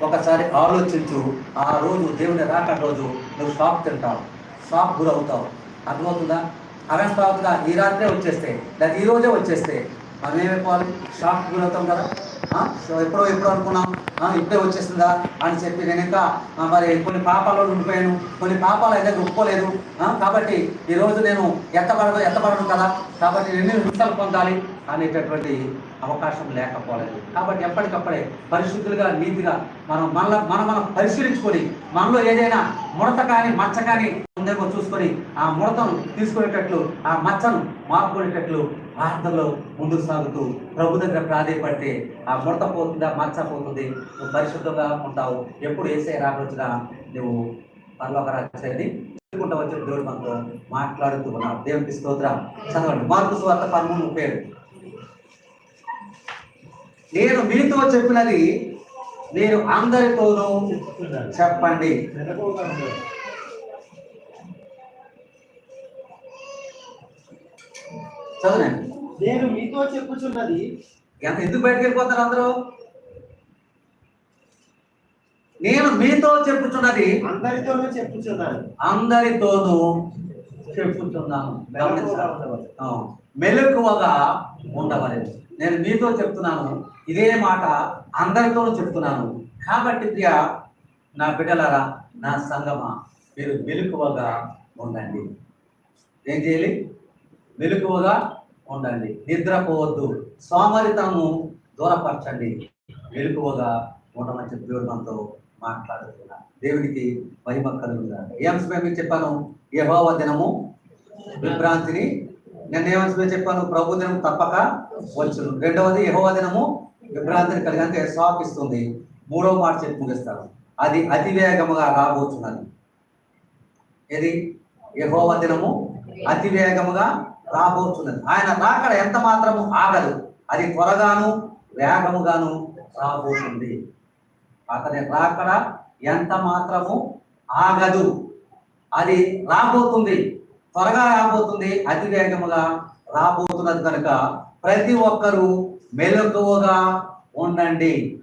ఒకసారి ఆలోచించు ఆ రోజు దేవుని రాక రోజు నువ్వు షాక్ తింటావు షాక్ గురవుతావు. అర్థమవుతుందా? అకస్మాత్తుగా ఈ రాత్రే వచ్చేస్తే లేదా ఈ రోజే వచ్చేస్తే మనం ఏమైపోవాలి? షాక్ గురవుతాం కదా? ఎప్పుడో ఎప్పుడో అనుకున్నాం ఇప్పుడే వచ్చేస్తుందా అని చెప్పి నేను ఇంకా మరి కొన్ని పాపాలలో ఉండిపోయాను. కొన్ని పాపాలు అయితే ఒప్పుకోలేదు. కాబట్టి ఈరోజు నేను ఎత్తబడదు ఎత్తబడను కదా. కాబట్టి ఎన్ని హింసలు పొందాలి అనేటటువంటి అవకాశం లేకపోలేదు. కాబట్టి ఎప్పటికప్పుడే పరిశుద్ధులుగా నీతిగా మనం మన మనం మనం పరిశీలించుకొని మనలో ఏదైనా ముడత కానీ మచ్చ కానీ ఉందేమో చూసుకొని ఆ ముడతను తీసుకునేటట్లు ఆ మచ్చను మార్పుకునేటట్లు ప్రార్థనలో ముందుకు సాగుతూ ప్రభు దగ్గర ప్రాధాయపడితే ఆ ముడత పోతుందా మార్చపోతుంది నువ్వు పరిశుద్ధంగా ఉంటావు. ఎప్పుడు వేసే రాకొచ్చినా నువ్వు పరలోక రాజ్యాన్ని చెప్పుకుంటూ వచ్చిన దేవుడు మనతో మాట్లాడుతూ ఉన్నావు దేవునికి స్తోత్ర. చదవండి. మార్పు స్వార్థ పదమూడు ముప్పై ఏడు. నేను మీతో చెప్పినది నేను అందరితోనూ చెప్పండి. చదవండి. నేను మీతో చెప్పుచున్నది ఎంత ఎందుకు బయటకు వెళ్ళిపోతారు అందరూ? నేను మీతో చెప్పుచున్నది అందరితోనూ చెప్పుచున్నాను. అందరితోనూ చెప్పుతున్నాను మెలకువగా ఉండవలేదు నేను మీతో చెప్తున్నాను. ఇదే మాట అందరితోనూ చెప్తున్నాను. కాబట్టి ప్రియ నా బిడ్డలారా నా సంగమా మీరు మెలకువగా ఉండండి. ఏం చేయాలి? మెలకువగా ఉండండి. నిద్రపోవద్దు. సోమరితనము దూరపరచండి. మెలకువగా ఉండమని చెప్పి దేవుడు మనతో మాట్లాడుతున్నా. దేవునికి మహిమ కలుగుతున్నాడు ఏ అంశమే మీకు చెప్పాను? యహోవ దినము విభ్రాంతిని. నేను ఏ అంశమే చెప్పాను? ప్రభు దినం తప్పక వచ్చును. రెండవది యహోవ దినము విభ్రాంతిని కలిగినంత అంటే మూడవ మాట చెప్పి ముగిస్తాను. అది అతివేగముగా రాబోతున్నది. ఏది? యహోవ దినము అతివేగముగా రాబోతున్నది. ఆయన రాకడ ఎంత మాత్రము ఆగదు. అది త్వరగాను వేగముగాను రాబోతుంది. అతని రాకడ ఎంత మాత్రము ఆగదు. అది రాబోతుంది. త్వరగా రాబోతుంది అతి వేగముగా రాబోతున్నది కనుక ప్రతి ఒక్కరూ మెలకువగా ఉండండి.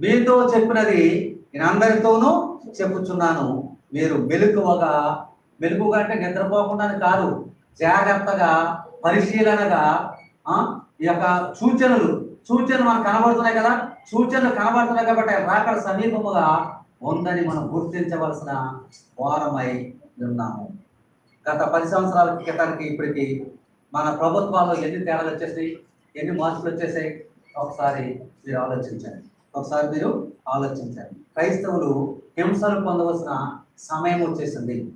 మీతో చెప్పినది నేను అందరితోనూ చెప్పుచున్నాను. మీరు మెలకువగా మెలకుగా అంటే నిద్రపోకుండా కాదు. జాగ్రత్తగా పరిశీలనగా ఈ యొక్క సూచనలు సూచనలు మనకు కనబడుతున్నాయి కదా సూచనలు కనబడుతున్నాయి కాబట్టి రాకడ సమీపముగా ఉందని మనం గుర్తించవలసిన వారమై ఉన్నాము. గత పది సంవత్సరాల క్రితానికి ఇప్పటికి మన ప్రభుత్వాల్లో ఎన్ని తేడాలు వచ్చేసాయి ఎన్ని మార్పులు వచ్చేసాయి ఒకసారి మీరు ఆలోచించండి. ఒకసారి మీరు ఆలోచించండి. క్రైస్తవులు హింసలు పొందవలసిన సమయం వచ్చేసింది.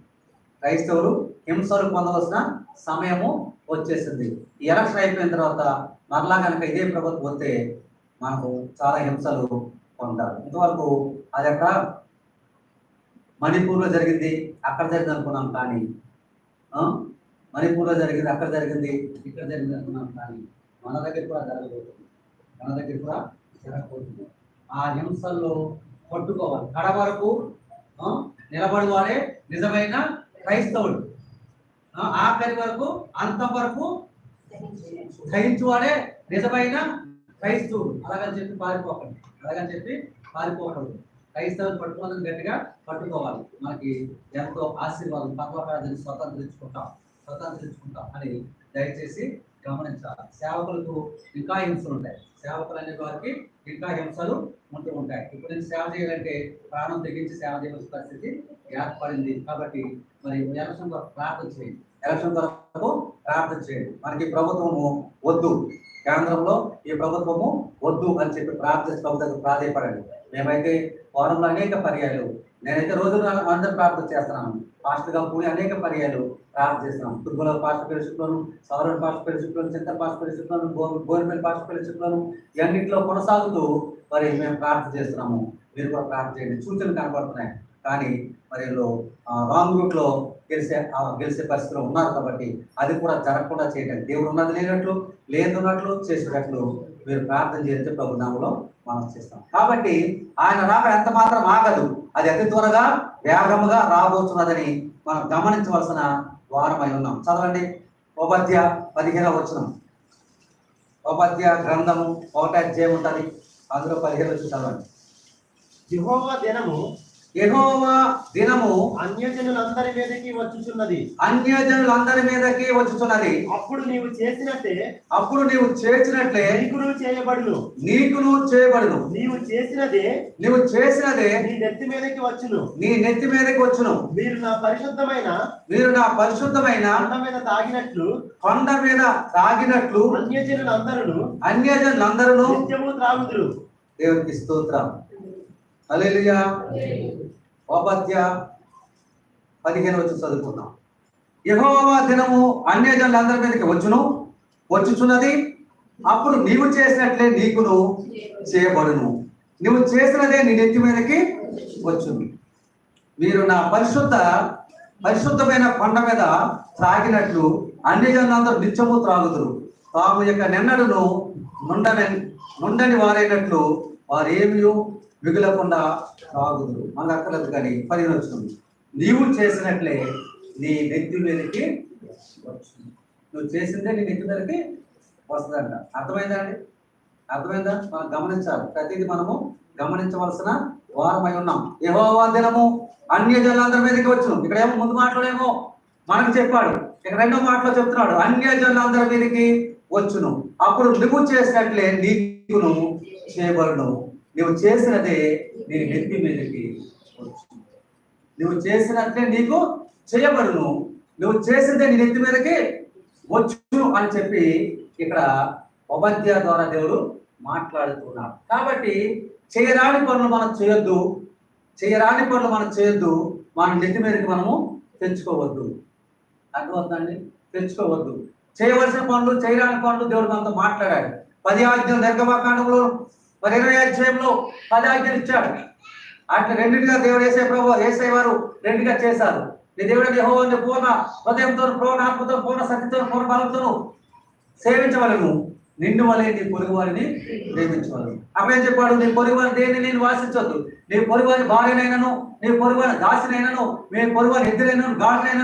క్రైస్తవులు హింసలు పొందవలసిన సమయము వచ్చేసింది. ఈ ఎలక్షన్ అయిపోయిన తర్వాత మరలా కనుక ఇదే ప్రభుత్వం వస్తే మనకు చాలా హింసలు పొందారు ఇంతవరకు అది అక్కడ మణిపూర్లో జరిగింది అక్కడ జరిగింది అనుకున్నాం కానీ మణిపూర్లో జరిగింది అక్కడ జరిగింది ఇక్కడ జరిగింది అనుకున్నాం కానీ మన దగ్గర కూడా జరగబోతుంది మన దగ్గర కూడా జరగబోతుంది ఆ హింసల్లో పట్టుకోవాలి. కడ వరకు నిలబడి వాడే నిజమైన క్రైస్తవుడు ఆఖరి వరకు అంతం వరకు గ్రహించువాడే నిజమైన క్రైస్తవుడు. అలాగని చెప్పి పారిపోకండి. అలాగని చెప్పి పారిపోకూడదు. క్రైస్తవులు పట్టుకోవాలని గట్టిగా పట్టుకోవాలి. మనకి ఎంతో ఆశీర్వాదం పర్వకాలని స్వతంత్రించుకుంటాం. స్వతంత్రించుకుంటాం అని దయచేసి గమనించాలి. సేవకులకు ఇంకా హింసలు ఉంటాయి. సేవకులు అనే వారికి ఇంకా హింసలు ఉంటూ ఉంటాయి. ఇప్పుడు నేను సేవ చేయాలంటే ప్రాణం తెగించి సేవ చేయవలసిన పరిస్థితి ఏర్పడింది. కాబట్టి మరి ఎలక్షన్ కొరకు ప్రార్థన చేయండి. ఎలక్షన్ కొరకు ప్రార్థన చేయండి. మనకి ప్రభుత్వము వద్దు. కేంద్రంలో ఈ ప్రభుత్వము వద్దు అని చెప్పి ప్రార్థించి ప్రభుత్వం ప్రాధాయపడండి. మేమైతే వారంలో అనేక పర్యాలు. నేనైతే రోజు అందరూ ప్రార్థన చేస్తున్నాను. పాస్టర్గా కూడి అనేక పర్యాలు ప్రార్థన చేస్తున్నాం తుర్గుల పాస్టర్ పరిస్థితులను సౌరన్ పాస్టర్ పరిస్థితులను చింత పాస్టర్ పరిస్థితులను గోరిపల్లి పాస్టర్ పరిస్థితులను ఇవన్నింటిలో కొనసాగుతూ మరి మేము ప్రార్థన చేస్తున్నాము. మీరు కూడా ప్రార్థన చేయండి. సూచనలు కనబడుతున్నాయి. కానీ మరి రాంగ్ రూట్లో గెలిచే గెలిచే పరిస్థితిలో ఉన్నారు కాబట్టి అది కూడా జరగకుండా చేయడానికి దేవుడు ఉన్నది లేనట్లు లేదున్నట్లు చేసేటట్లు మీరు ప్రార్థన చేస్తే ప్రభు మనం చేస్తాం. కాబట్టి ఆయన రాక ఎంత మాత్రం ఆగదు. అది అతి త్వరగా వేగముగా రాబోతున్నదని మనం గమనించవలసిన వారమై ఉన్నాం. చదవండి. ఉపాధ్య పదిహేనవ వచనం. ఉపాధ్య గ్రంథము ఒకటే అధ్యాయం ఉంటుంది. అందులో పదిహేను వచ్చి చదవండి. దినము యెహోవా దినము అన్యజనులందరి మీదకి వచ్చుచున్నది. అన్యజనులందరి మీదకి వచ్చుచున్నది. అప్పుడు నీవు చేసినట్టే అప్పుడు నీవు చేసినట్లే నీకును చేయబడును. నీకును చేయబడును. నీవు చేసినదే నీవు చేసినదే నీ నెత్తి మీదకి వచ్చును. నీ నెత్తి మీదకి వచ్చును. మీరు నా పరిశుద్ధమైన మీరు నా పరిశుద్ధమైన కొండ మీద తాగినట్లు కొండ మీద తాగినట్లు అన్యజనులందరూ అన్యజనులందరూ నిత్యము త్రాగుదురు. దేవునికి స్తోత్రం. హల్లెలూయా. ఓపత్య పదిహేను వచ్చి చదువుకుందాం. యెహోవా దినము అన్యజనులందరి మీదకి వచ్చును? వచ్చుచున్నది? అప్పుడు నీవు చేసినట్లే నీకును చేయబడును. నువ్వు చేసినదే నీ నెత్తి మీదకి వచ్చును. మీరు నా పరిశుద్ధ పరిశుద్ధమైన కొండ మీద త్రాగినట్లు అన్ని జనులందరూ నిత్యము త్రాగుదురు. తాము యొక్క నిన్నడును నుండని నుండని వారైనట్లు వారు ఏమీ మిగులకుండా రాగుదురు మన అక్కర్లేదు కానీ పదిహేను వచ్చింది నీవు చేసినట్లే నీ నెత్తి మీదకి నువ్వు చేసిందే నీ నెత్తి మీదకి వస్తుందంట. అర్థమైందా అండి? అర్థమైందా? మనం గమనించాలి. ప్రతిదీ మనము గమనించవలసిన వారమై ఉన్నాం. యెహోవా దినము అన్య జనులందరి మీదకి వచ్చును. ఇక్కడ ఏమో ముందు మాటలోనేమో మనకు చెప్పాడు. ఇక్కడ రెండో మాటలో చెప్తున్నాడు. అన్య జనులందరి మీదకి వచ్చును. అప్పుడు నువ్వు చేసినట్లే నీకును చేయబడును. నువ్వు చేసినదే నీ నెత్తి మీదకి నువ్వు చేసినట్లే నీకు చేయబడును. నువ్వు చేసిందే నీ నెత్తి మీదకి వచ్చు అని చెప్పి ఇక్కడ ఉపధ్యాయ ద్వారా దేవుడు మాట్లాడుతున్నాడు. కాబట్టి చేయరాని పనులు మనం చేయొద్దు. చేయరాని పనులు మనం చేయొద్దు. మన నెత్తి మీదకి మనము తెచ్చుకోవద్దు. అర్థమవుతుందండి తెచ్చుకోవద్దు. చేయవలసిన పనులు చేయరాని పనులు దేవుడు మనతో మాట్లాడాడు. పది ఆజ్ఞలు నిర్గమకాండంలో మరి ఇరవై అధ్యాయంలో పది ఆజ్ఞలు ఇచ్చాడు. అట్లా రెండింటిగా దేవుడు వేసే ప్రభు వేసే వారు రెండుగా చేశారు. నీ దేవుడు యెహోవాని పూర్ణ హృదయంతో పూర్ణ ఆత్మతో పూర్ణ సత్యతో పూర్ణ బలంతో సేవించవలను. నిన్ను వలె నీ పొరుగు వారిని ప్రేమించవలను. అప్పుడేం చెప్పాడు? నీ పొరుగు వారిని దేన్ని నేను వాసించొద్దు. నీ పొరుగు వారి భార్యనైనను నీ పొరుగు వారి దాసినైనను మీ పొరుగు వారి ఎద్దులైనను గాడినైనను